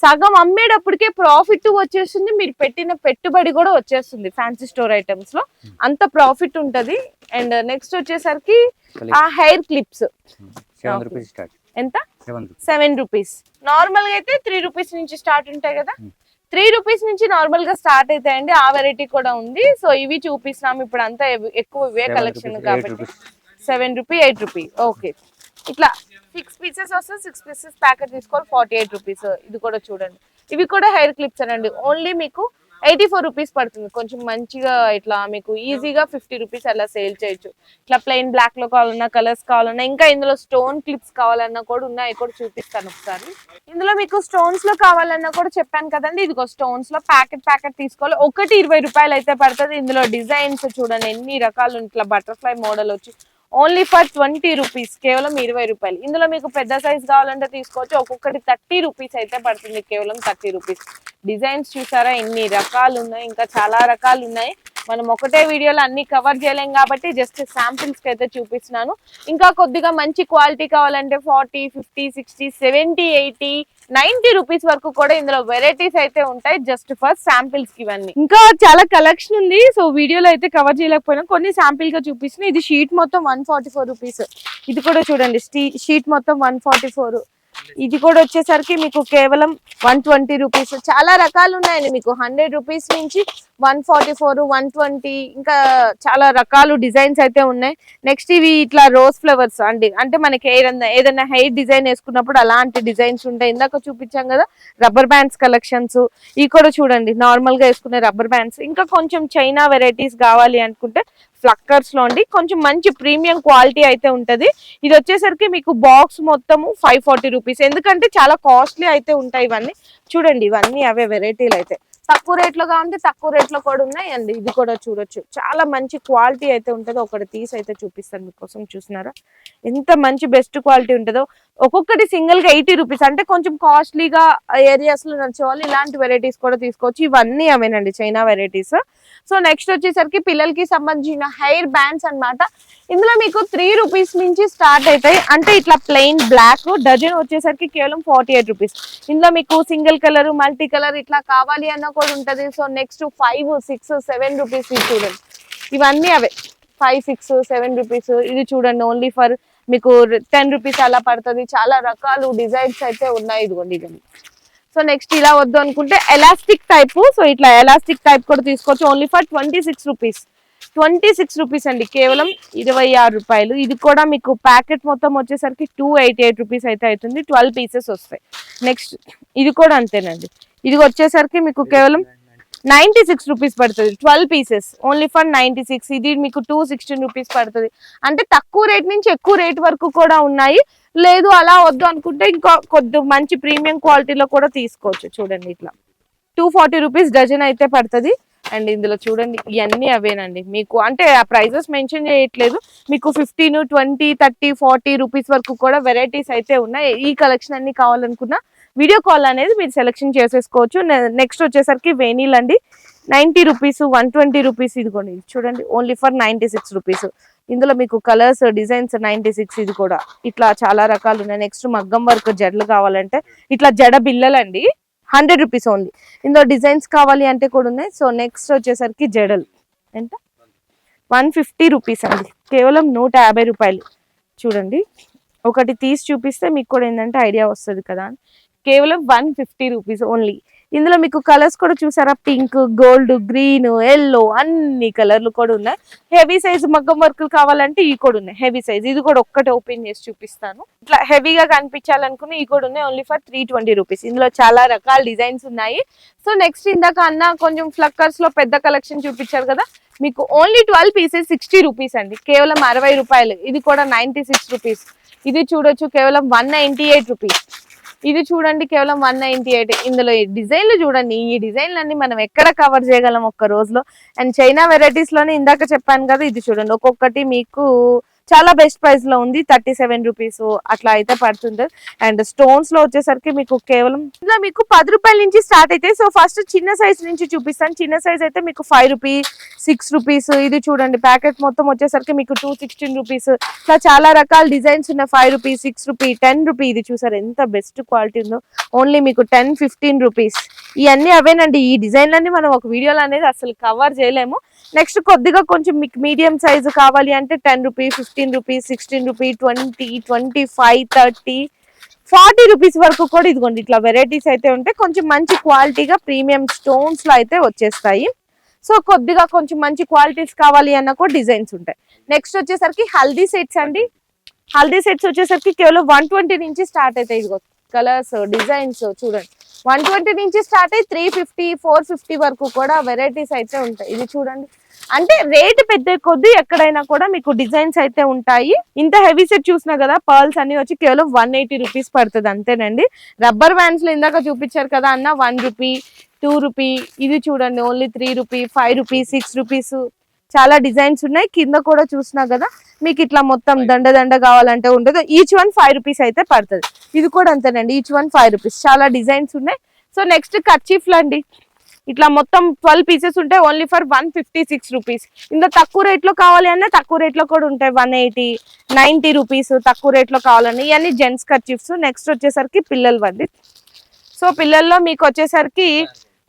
సగం అమ్మేటప్పటికే ప్రాఫిట్ వచ్చేస్తుంది. మీరు పెట్టిన పెట్టుబడి కూడా వచ్చేస్తుంది ఫ్యాన్సీ స్టోర్ ఐటమ్స్లో. అంత ప్రాఫిట్ ఉంటది. అండ్ నెక్స్ట్ వచ్చేసరికి ఆ హెయిర్ క్లిప్స్ స్టార్ట్ ఎంత? సెవెన్ రూపీస్ నార్మల్గా అయితే త్రీ రూపీస్ నుంచి స్టార్ట్ ఉంటాయి కదా. Hmm. త్రీ రూపీస్ నుంచి నార్మల్గా స్టార్ట్ అవుతాయండి. ఆ వెరైటీ కూడా ఉంది. సో ఇవి చూపిస్తున్నాం. ఇప్పుడు అంతా ఎక్కువ ఇవే కలెక్షన్ కాబట్టి. Seven rupee eight rupee okay ఇట్లా సిక్స్ పీసెస్ వస్తే సిక్స్ పీసెస్ ప్యాకెట్ తీసుకోవాలి ఫార్టీ ఎయిట్ రూపీస్ ఇది కూడా చూడండి. ఇవి కూడా హెయిర్ క్లిప్స్ అనండి. ఓన్లీ మీకు ఎయిటీ ఫోర్ రూపీస్ పడుతుంది. కొంచెం మంచిగా ఇట్లా మీకు ఈజీగా ఫిఫ్టీ రూపీస్ అలా సేల్ చేయొచ్చు. ఇట్లా ప్లెయిన్ బ్లాక్లో కావాలన్నా కలర్స్ కావాలన్నా ఇంకా ఇందులో స్టోన్ క్లిప్స్ కావాలన్నా కూడా ఉన్నాయి. కూడా చూపిస్తాను ఒకసారి. ఇందులో మీకు స్టోన్స్లో కావాలన్నా కూడా చెప్పాను కదండి. ఇదిగో స్టోన్స్లో ప్యాకెట్ ప్యాకెట్ తీసుకోవాలి. ఒకటి ఇరవై రూపాయలు అయితే పడుతుంది. ఇందులో డిజైన్స్ చూడండి. ఎన్ని రకాలు ఇట్లా బటర్ఫ్లై మోడల్ వచ్చి ఓన్లీ ఫర్ ట్వంటీ రూపీస్ కేవలం ఇరవై రూపాయలు. ఇందులో మీకు పెద్ద సైజ్ కావాలంటే తీసుకోవచ్చు. ఒక్కొక్కటి థర్టీ రూపీస్ అయితే పడుతుంది కేవలం థర్టీ రూపీస్. డిజైన్స్ చూసారా ఎన్ని రకాలు ఉన్నాయి ఇంకా చాలా రకాలు ఉన్నాయి మనం ఒకటే వీడియోలో అన్ని కవర్ చేయలేం కాబట్టి జస్ట్ శాంపిల్స్కి అయితే చూపిస్తున్నాను. ఇంకా కొద్దిగా మంచి క్వాలిటీ కావాలంటే forty fifty sixty seventy eighty ninety rupees వరకు కూడా ఇందులో వెరైటీస్ అయితే ఉంటాయి. జస్ట్ ఫర్ శాంపిల్స్కి ఇవన్నీ. ఇంకా చాలా కలెక్షన్ ఉంది. సో వీడియోలో అయితే కవర్ చేయలేకపోయినా కొన్ని శాంపిల్గా చూపిస్తున్నాయి ఇది షీట్ మొత్తం వన్ ఫార్టీ ఫోర్ రూపీస్ ఇది కూడా చూడండి. షీట్ మొత్తం వన్ ఫార్టీ ఫోర్ ఇది కూడా వచ్చేసరికి మీకు కేవలం వన్ ట్వంటీ రూపీస్. చాలా రకాలు ఉన్నాయండి మీకు. హండ్రెడ్ రూపీస్ నుంచి one forty four one twenty ఇంకా చాలా రకాలు డిజైన్స్ అయితే ఉన్నాయి. నెక్స్ట్ ఇవి ఇట్లా రోజ్ ఫ్లవర్స్ అండి. అంటే మనకి ఏదన్నా ఏదైనా హెయిర్ డిజైన్ వేసుకున్నప్పుడు అలాంటి డిజైన్స్ ఉంటాయి. ఇందాక చూపించాం కదా రబ్బర్ బ్యాండ్స్ కలెక్షన్స్. ఇవి కూడా చూడండి నార్మల్గా వేసుకునే రబ్బర్ బ్యాండ్స్. ఇంకా కొంచెం చైనా వెరైటీస్ కావాలి అనుకుంటే ఫ్లక్కర్స్లో అండి. కొంచెం మంచి ప్రీమియం క్వాలిటీ అయితే ఉంటది. ఇది వచ్చేసరికి మీకు బాక్స్ మొత్తము ఫైవ్ ఫార్టీ రూపీస్ ఎందుకంటే చాలా కాస్ట్లీ అయితే ఉంటాయి ఇవన్నీ. చూడండి ఇవన్నీ అవే వెరైటీలు అయితే. తక్కువ రేట్లో కావాలంటే తక్కువ రేట్లో కూడా ఉన్నాయండి. ఇది కూడా చూడొచ్చు. చాలా మంచి క్వాలిటీ అయితే ఉంటుందో ఒకటి తీసి అయితే చూపిస్తాను మీకోసం చూసినారా? ఎంత మంచి బెస్ట్ క్వాలిటీ ఉంటుందో. ఒక్కొక్కటి సింగిల్గా ఎయిటీ రూపీస్ అంటే కొంచెం కాస్ట్లీగా ఏరియాస్లో నడిచే వాళ్ళు ఇలాంటి వెరైటీస్ కూడా తీసుకోవచ్చు. ఇవన్నీ అవేనండి చైనా వెరైటీస్. సో నెక్స్ట్ వచ్చేసరికి పిల్లలకి సంబంధించిన హెయిర్ బ్యాండ్స్ అన్నమాట. ఇందులో మీకు త్రీ రూపీస్ నుంచి స్టార్ట్ అవుతాయి. అంటే ఇట్లా ప్లెయిన్ బ్లాక్ డజన్ వచ్చేసరికి కేవలం ఫార్టీ ఎయిట్ రూపీస్. ఇందులో మీకు సింగిల్ కలర్ మల్టీ కలర్ ఇట్లా కావాలి అన్న కూడా ఉంటది. So next five six seven rupees చూడండి. ఇవన్నీ అవే. ఫైవ్ సిక్స్ సెవెన్ రూపీస్ ఇది చూడండి. ఓన్లీ ఫర్ మీకు టెన్ రూపీస్ అలా పడుతుంది. చాలా రకాలు డిజైన్స్ అయితే ఉన్నాయి ఇదిగోండి ఇదిగోండి. సో నెక్స్ట్ ఇలా వద్దు అనుకుంటే ఎలాస్టిక్ టైప్ సో ఇట్లా ఎలాస్టిక్ టైప్ కూడా తీసుకోవచ్చు. Only for twenty six rupees twenty six rupees అండి. కేవలం ఇరవై ఆరు రూపాయలు. ఇది కూడా మీకు ప్యాకెట్ మొత్తం వచ్చేసరికి టూ ఎయిటీ ఎయిట్ రూపీస్ అయితే అవుతుంది. ట్వెల్వ్ పీసెస్ వస్తాయి. నెక్స్ట్ ఇది కూడా అంతేనండి. ఇది వచ్చేసరికి మీకు కేవలం నైన్టీ సిక్స్ రూపీస్ పడుతుంది. Twelve pieces only for ninety six ఇది మీకు టూ సిక్స్టీన్ రూపీస్ పడుతుంది. అంటే తక్కువ రేట్ నుంచి ఎక్కువ రేట్ వరకు కూడా ఉన్నాయి. లేదు అలా వద్దు అనుకుంటే ఇంకా కొద్ది మంచి ప్రీమియం క్వాలిటీలో కూడా తీసుకోవచ్చు. చూడండి ఇట్లా. టూ ఫార్టీ రూపీస్ డజన్ అయితే పడుతుంది. అండ్ ఇందులో చూడండి ఇవన్నీ అవేనండి. మీకు అంటే ఆ ప్రైజెస్ మెన్షన్ చేయట్లేదు. మీకు fifteen twenty thirty forty rupees వరకు కూడా వెరైటీస్ అయితే ఉన్నాయి. ఈ కలెక్షన్ అన్ని కావాలనుకున్నా వీడియో కాల్ అనేది మీరు సెలెక్షన్ చేసేసుకోవచ్చు. నెక్స్ట్ వచ్చేసరికి వేనీల్ అండి. Ninety rupees one twenty rupees ఇదిగోండి. చూడండి only for ninety six rupees. ఇందులో మీకు కలర్స్ డిజైన్స్ నైంటీ సిక్స్ ఇది కూడా. ఇట్లా చాలా రకాలు ఉన్నాయి. నెక్స్ట్ మగ్గం వర్క్ జడలు కావాలంటే ఇట్లా జడ బిల్లలండి. Hundred rupees only. ఇందులో డిజైన్స్ కావాలి అంటే కూడా ఉన్నాయి. సో నెక్స్ట్ వచ్చేసరికి జడలు. ఎంత? వన్ ఫిఫ్టీ రూపీస్ అండి. కేవలం నూట యాభై రూపాయలు. చూడండి. ఒకటి తీసి చూపిస్తే మీకు కూడా ఏంటంటే ఐడియా వస్తుంది కదా అని. కేవలం వన్ ఫిఫ్టీ రూపీస్ ఓన్లీ. ఇందులో మీకు కలర్స్ కూడా చూసారా? పింక్ గోల్డ్ గ్రీన్ ఎల్లో అన్ని కలర్లు కూడా ఉన్నాయి. హెవీ సైజ్ మగ్గం వర్కులు కావాలంటే ఈ కూడా ఉన్నాయి. Heavy size. ఇది కూడా ఒక్కటే ఓపెన్ చేసి చూపిస్తాను. ఇట్లా హెవీగా కనిపించాలనుకుని ఈ కూడా ఉన్నాయి. Only for three twenty rupees ఇందులో చాలా రకాల డిజైన్స్ ఉన్నాయి. సో నెక్స్ట్ ఇందాక అన్న కొంచెం ఫ్లక్కర్స్లో పెద్ద కలెక్షన్ చూపించారు కదా. మీకు only twelve pieces sixty rupees అండి. కేవలం అరవై రూపాయలు. ఇది కూడా నైన్టీ సిక్స్ రూపీస్ ఇది చూడొచ్చు. కేవలం వన్ నైన్టీ ఎయిట్ రూపీస్ ఇది చూడండి కేవలం వన్ నైన్టీ ఎయిట్ ఇందులో ఈ డిజైన్లు చూడండి. ఈ డిజైన్లన్నీ మనం ఎక్కడ కవర్ చేయగలం ఒక్క రోజులో? అండ్ చైనా వెరైటీస్లోనే ఇందాక చెప్పాను కదా ఇది చూడండి. ఒక్కొక్కటి మీకు చాలా బెస్ట్ ప్రైస్లో ఉంది. థర్టీ సెవెన్ రూపీస్ అట్లా అయితే పడుతుంది. అండ్ స్టోన్స్లో వచ్చేసరికి మీకు కేవలం ఇందులో మీకు పది రూపాయల నుంచి స్టార్ట్ అయితే సో ఫస్ట్ చిన్న సైజ్ నుంచి చూపిస్తాను. చిన్న సైజ్ అయితే మీకు ఫైవ్ రూపీస్ సిక్స్ రూపీస్ ఇది చూడండి. ప్యాకెట్ మొత్తం వచ్చేసరికి మీకు టూ సిక్స్టీన్ రూపీస్ ఇట్లా చాలా రకాల డిజైన్స్ ఉన్నాయి. Five rupees six rupee ten rupee ఇది చూసారు. ఎంత బెస్ట్ క్వాలిటీ ఉందో. ఓన్లీ మీకు టెన్ ఫిఫ్టీన్ రూపీస్ ఇవన్నీ అవేనండి. ఈ డిజైన్లన్నీ మనం ఒక వీడియోలో అనేది అసలు కవర్ చేయలేము. నెక్స్ట్ కొద్దిగా కొంచెం మీకు మీడియం సైజు కావాలి అంటే ten rupee fifteen rupee sixteen rupee twenty twenty five thirty forty rupees వరకు కూడా ఇదిగోండి ఇట్లా వెరైటీస్ అయితే ఉంటాయి. కొంచెం మంచి క్వాలిటీగా ప్రీమియం స్టోన్స్లో అయితే వచ్చేస్తాయి. సో కొద్దిగా కొంచెం మంచి క్వాలిటీస్ కావాలి అన్న కూడా డిజైన్స్ ఉంటాయి. నెక్స్ట్ వచ్చేసరికి హల్దీ సెట్స్ అండి. హల్దీ సెట్స్ వచ్చేసరికి కేవలం వన్ ట్వంటీ నుంచి స్టార్ట్ అవుతాయి ఇదిగో కలర్స్ డిజైన్స్ చూడండి. వన్ ట్వంటీ నుంచి స్టార్ట్ అయ్యి త్రీ ఫిఫ్టీ ఫోర్ ఫిఫ్టీ వరకు కూడా వెరైటీస్ అయితే ఉంటాయి. ఇది చూడండి. అంటే రేట్ పెద్ద కొద్ది ఎక్కడైనా కూడా మీకు డిజైన్స్ అయితే ఉంటాయి. ఇంత హెవీ సెట్ చూసినా కదా పర్ల్స్ అన్ని వచ్చి కేవలం వన్ ఎయిటీ రూపీస్ పడుతుంది అంతేనండి. రబ్బర్ బ్యాండ్స్లో ఇందాక చూపించారు కదా అన్న వన్ రూపీ టూ రూపీ ఇది చూడండి only three rupee five rupee six rupees చాలా డిజైన్స్ ఉన్నాయి. కింద కూడా చూసినా కదా మీకు ఇట్లా మొత్తం దండ దండ కావాలంటే ఉండదు ఈచ్ వన్ ఫైవ్ రూపీస్ అయితే పడుతుంది. ఇది కూడా అంతేనండి ఈచ్ వన్ ఫైవ్ రూపీస్ చాలా డిజైన్స్ ఉన్నాయి. సో నెక్స్ట్ కర్చీఫ్లు అండి. ఇట్లా మొత్తం ట్వెల్వ్ పీసెస్ ఉంటాయి only for one fifty six rupees ఇంత తక్కువ రేట్లో కావాలి అన్నా తక్కువ రేట్లో కూడా ఉంటాయి. వన్ ఎయిటీ నైంటీ రూపీస్ తక్కువ రేట్లో కావాలని ఇవన్నీ జెంట్స్ కర్చీఫ్స్ నెక్స్ట్ వచ్చేసరికి పిల్లలు వద్ది సో పిల్లల్లో మీకు వచ్చేసరికి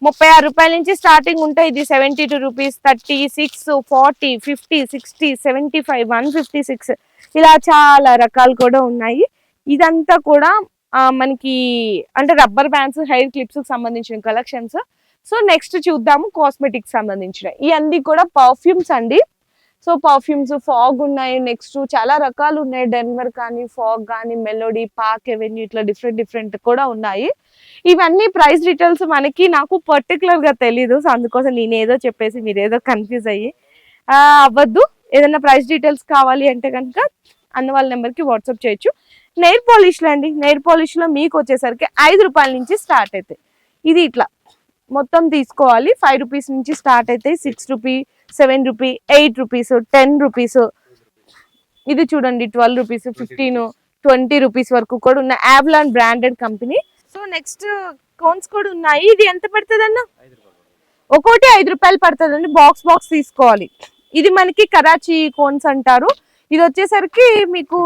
ముప్పై ఆరు రూపాయల నుంచి స్టార్టింగ్ ఉంటాయి. ఇది seventy two rupees thirty six forty fifty sixty seventy five one fifty six ఇలా చాలా రకాలు కూడా ఉన్నాయి. ఇదంతా కూడా మనకి అంటే రబ్బర్ బ్యాండ్స్ హెయిర్ క్లిప్స్ సంబంధించిన కలెక్షన్స్ సో నెక్స్ట్ చూద్దాము కాస్మెటిక్స్ సంబంధించిన. ఇవన్నీ కూడా పర్ఫ్యూమ్స్ అండి. సో పర్ఫ్యూమ్స్ ఫాగ్ ఉన్నాయి. నెక్స్ట్ చాలా రకాలు ఉన్నాయి. డెన్వర్ కానీ ఫాగ్ కానీ మెలోడీ పాక్ ఎవెన్యూ ఇట్లా డిఫరెంట్ డిఫరెంట్ కూడా ఉన్నాయి. ఇవన్నీ ప్రైస్ డీటెయిల్స్ మనకి నాకు పర్టికులర్గా తెలీదు. సో అందుకోసం నేను ఏదో చెప్పేసి మీరేదో కన్ఫ్యూజ్ అయ్యి అవ్వద్దు. ఏదైనా ప్రైస్ డీటెయిల్స్ కావాలి అంటే కనుక అన్న వాళ్ళ నెంబర్కి వాట్సాప్ చేయొచ్చు. నెయిర్ పాలిష్లు అండి. నెయిర్ పాలిష్లో మీకు వచ్చేసరికి ఐదు రూపాయల నుంచి స్టార్ట్ అవుతాయి ఇది ఇట్లా. మొత్తం తీసుకోవాలి. ఫైవ్ రూపీస్ నుంచి స్టార్ట్ అవుతాయి six rupee seven rupee eight rupees ten rupees ఇది చూడండి twelve rupees fifteen twenty rupees వరకు కూడా ఉన్న యావ్లాన్ branded company so next cones కూడా ఉన్నాయి. ఇది ఎంత పడుతుంది అన్న ఒక్కోటి ఐదు రూపాయలు పడుతుంది అండి బాక్స్ బాక్స్ తీసుకోవాలి. ఇది మనకి కరాచీ కోన్స్ అంటారు. ఇది వచ్చేసరికి మీకు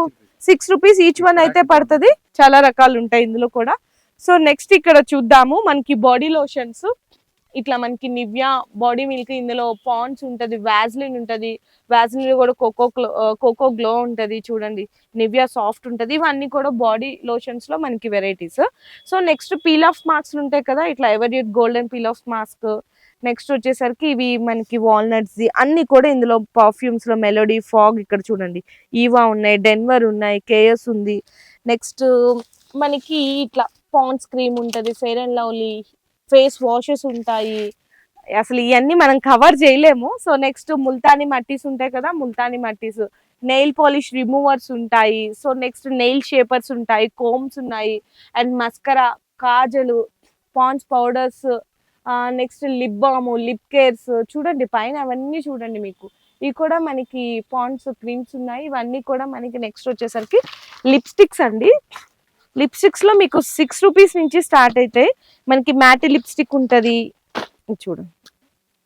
సిక్స్ రూపీస్ ఈచ్ వన్ అయితే పడుతుంది. చాలా రకాలు ఉంటాయి ఇందులో కూడా. సో నెక్స్ట్ ఇక్కడ చూద్దాము మనకి బాడీ లోషన్స్ ఇట్లా మనకి నివ్యా బాడీ మిల్క్ ఇందులో పాండ్స్ ఉంటుంది వ్యాజ్లిన్ ఉంటుంది వ్యాజ్లిన్ కూడా కోకో కోకో గ్లో ఉంటుంది చూడండి నివ్యా సాఫ్ట్ ఉంటుంది ఇవన్నీ కూడా బాడీ లోషన్స్లో మనకి varieties so next peel off mask ఉంటాయి కదా ఇట్లా ఎవరి golden peel off mask next వచ్చేసరికి ఇవి మనకి వాల్నట్స్ అన్ని కూడా ఇందులో పర్ఫ్యూమ్స్లో మెలోడీ ఫాగ్ ఇక్కడ చూడండి ఈవా ఉన్నాయి డెన్వర్ ఉన్నాయి కేఎస్ ఉంది. నెక్స్ట్ మనకి ఇట్లా పాండ్స్ క్రీమ్ ఉంటది Fair and Lovely face washes ఉంటాయి. అసలు ఇవన్నీ మనం కవర్ చేయలేము. సో నెక్స్ట్ ముల్తానీ మట్టీస్ ఉంటాయి కదా ముల్తానీ మట్టీస్. నెయిల్ పాలిష్ రిమూవర్స్ ఉంటాయి. సో నెక్స్ట్ నెయిల్ షేపర్స్ ఉంటాయి కోమ్స్ ఉన్నాయి. And mascara kajal Pond's powders next lip balm lip cares. చూడండి పైన అవన్నీ చూడండి మీకు. ఇవి కూడా మనకి పాండ్స్ క్రీమ్స్ ఉన్నాయి. ఇవన్నీ కూడా మనకి నెక్స్ట్ వచ్చేసరికి లిప్స్టిక్స్ అండి. లిప్స్టిక్స్లో మీకు సిక్స్ రూపీస్ నుంచి స్టార్ట్ అయితే మనకి మ్యాటి లిప్స్టిక్ ఉంటుంది. చూడండి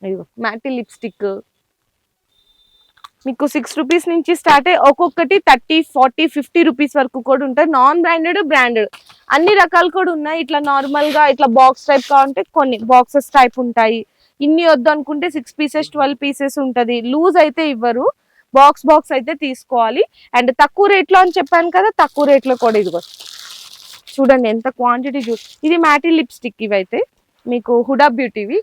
అయ్యో మ్యాటి లిప్స్టిక్ మీకు సిక్స్ రూపీస్ నుంచి స్టార్ట్ అయ్యి ఒక్కొక్కటి థర్టీ ఫార్టీ ఫిఫ్టీ రూపీస్ వరకు కూడా ఉంటాయి. నాన్ బ్రాండెడ్ బ్రాండెడ్ అన్ని రకాలు కూడా ఉన్నాయి. ఇట్లా నార్మల్గా ఇట్లా బాక్స్ టైప్ కావాలంటే కొన్ని బాక్సెస్ టైప్ ఉంటాయి. ఇన్ని వద్దు అనుకుంటే సిక్స్ పీసెస్ ట్వెల్వ్ పీసెస్ ఉంటుంది. లూజ్ అయితే ఇవ్వరు. బాక్స్ బాక్స్ అయితే తీసుకోవాలి. అండ్ తక్కువ రేట్లో అని చెప్పాను కదా తక్కువ రేట్లో కూడా ఇదిగో. చూడండి ఎంత క్వాంటిటీ చూ ఇది మ్యాటి లిప్స్టిక్ ఇవైతే. మీకు హుడా బ్యూటీవి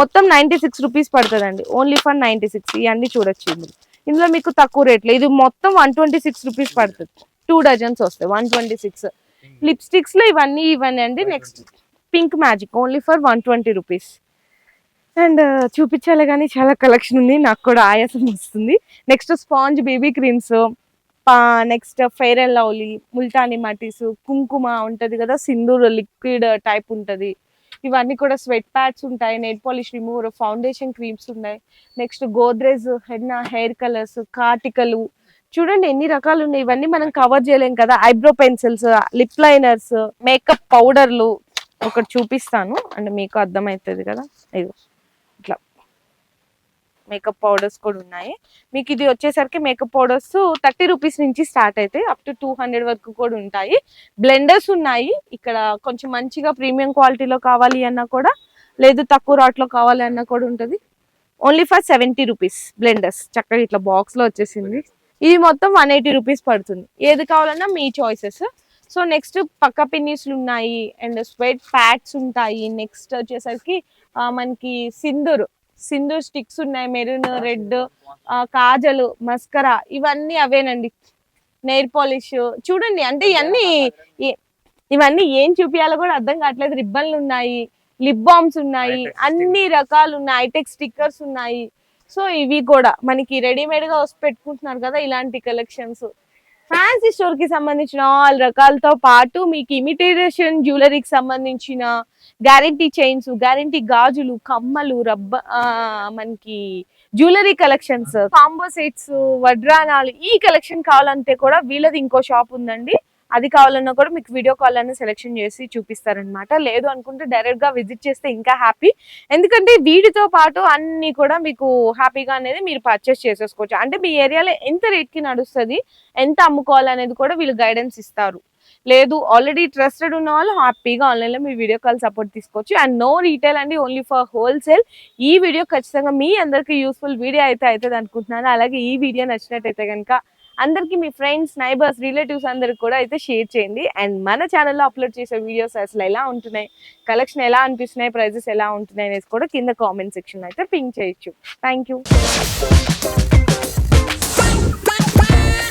మొత్తం నైంటీ సిక్స్ రూపీస్ పడుతుందండి. ఓన్లీ ఫర్ నైంటీ సిక్స్ ఇవన్నీ చూడొచ్చు ఇందులో. ఇందులో మీకు తక్కువ రేట్లో. ఇది మొత్తం వన్ ట్వంటీ సిక్స్ రూపీస్ పడుతుంది. టూ డజన్స్ వస్తాయి. వన్ ట్వంటీ సిక్స్ లిప్స్టిక్స్లో ఇవన్నీ ఇవన్నీ అండి. Next pink magic only for one twenty rupees and చూపించాలి కానీ చాలా కలెక్షన్ ఉంది. నాకు కూడా ఆయాసం వస్తుంది. నెక్స్ట్ స్పాంజ్ బేబీ క్రీమ్స్ పా next fair and lovely Multani మటీస్ కుంకుమ ఉంటుంది కదా సింధూర్ లిక్విడ్ టైప్ ఉంటది. ఇవన్నీ కూడా స్వెట్ ప్యాడ్స్ ఉంటాయి nail polish remover foundation creams ఉన్నాయి. Next Godrej henna hair colours కాటికలు చూడండి ఎన్ని రకాలు ఉన్నాయి. ఇవన్నీ మనం కవర్ చేయలేం కదా. Eyebrow pencils lip liners makeup పౌడర్లు ఒకటి చూపిస్తాను. అంటే మీకు అర్థమవుతుంది కదా. ఇది మేకప్ పౌడర్స్ కూడా ఉన్నాయి. మీకు ఇది వచ్చేసరికి మేకప్ పౌడర్స్ థర్టీ రూపీస్ నుంచి స్టార్ట్ అవుతాయి అప్ టు టూ హండ్రెడ్ వరకు కూడా ఉంటాయి. బ్లెండర్స్ ఉన్నాయి. ఇక్కడ కొంచెం మంచిగా ప్రీమియం క్వాలిటీలో కావాలి అన్నా కూడా లేదు తక్కువ రాట్లో కావాలి అన్నా కూడా ఉంటుంది. Only for seventy rupees blenders చక్కగా ఇట్లా బాక్స్లో వచ్చేసింది. ఇది మొత్తం వన్ ఎయిటీ రూపీస్ పడుతుంది. ఏది కావాలన్నా మీ చాయిసెస్ సో నెక్స్ట్ పక్క పిన్నీస్లు ఉన్నాయి. అండ్ స్వెట్ ప్యాడ్స్ ఉంటాయి. నెక్స్ట్ వచ్చేసరికి మనకి సింధూర్. సింధూర్ స్టిక్స్ ఉన్నాయి మెరూన్ రెడ్ కాజలు మస్కరా ఇవన్నీ అవేనండి. Nail polish. చూడండి అంటే ఇవన్నీ ఇవన్నీ ఏం చూపించాలో కూడా అర్థం కావట్లేదు. రిబ్బన్లు ఉన్నాయి లిప్ బామ్స్ ఉన్నాయి అన్ని రకాలు ఉన్నాయి హైటెక్ స్టిక్కర్స్ ఉన్నాయి. సో ఇవి కూడా మనకి రెడీమేడ్గా వసి పెట్టుకుంటున్నారు కదా ఇలాంటి కలెక్షన్స్. ఫ్యాన్సీ స్టోర్కి సంబంధించిన ఆల్ రకాలతో పాటు మీకు ఇమిటేషన్ జ్యువెలరీకి సంబంధించిన గ్యారంటీ చైన్స్ గ్యారంటీ గాజులు కమ్మలు రబ్బ ఆ, మనకి జ్యువెలరీ కలెక్షన్స్ కాంబో సెట్స్ వడ్రానాలు ఈ కలెక్షన్ కావాలంటే కూడా వీళ్ళది ఇంకో షాప్ ఉందండి. అది కావాలన్నా కూడా మీకు వీడియో కాల్ అని సెలెక్షన్ చేసి చూపిస్తారనమాట లేదు అనుకుంటే డైరెక్ట్గా విజిట్ చేస్తే ఇంకా హ్యాపీ ఎందుకంటే వీటితో పాటు అన్ని కూడా మీకు హ్యాపీగా అనేది మీరు పర్చేస్ చేసేసుకోవచ్చు. అంటే మీ ఏరియాలో ఎంత రేట్కి నడుస్తుంది ఎంత అమ్ముకోవాలనేది కూడా వీళ్ళు గైడెన్స్ ఇస్తారు. లేదు ఆల్రెడీ ట్రస్టెడ్ ఉన్న వాళ్ళు హ్యాపీగా ఆన్లైన్లో మీ వీడియో కాల్ సపోర్ట్ తీసుకోవచ్చు. అండ్ నో రీటైల్ అండి ఓన్లీ ఫర్ హోల్సేల్ ఈ వీడియో ఖచ్చితంగా మీ అందరికీ యూస్ఫుల్ వీడియో అయితే అవుతుంది అనుకుంటున్నాను. అలాగే ఈ వీడియో నచ్చినట్టయితే కనుక అందరికీ మీ ఫ్రెండ్స్ నైబర్స్ రిలేటివ్స్ అందరికి కూడా అయితే షేర్ చేయండి. అండ్ మన ఛానల్లో అప్లోడ్ చేసే వీడియోస్ అసలు ఎలా ఉంటున్నాయి కలెక్షన్ ఎలా అనిపిస్తున్నాయి ప్రైజెస్ ఎలా ఉంటున్నాయి అనేది కూడా కింద కామెంట్ సెక్షన్ అయితే పింక్ చేయొచ్చు. Thank you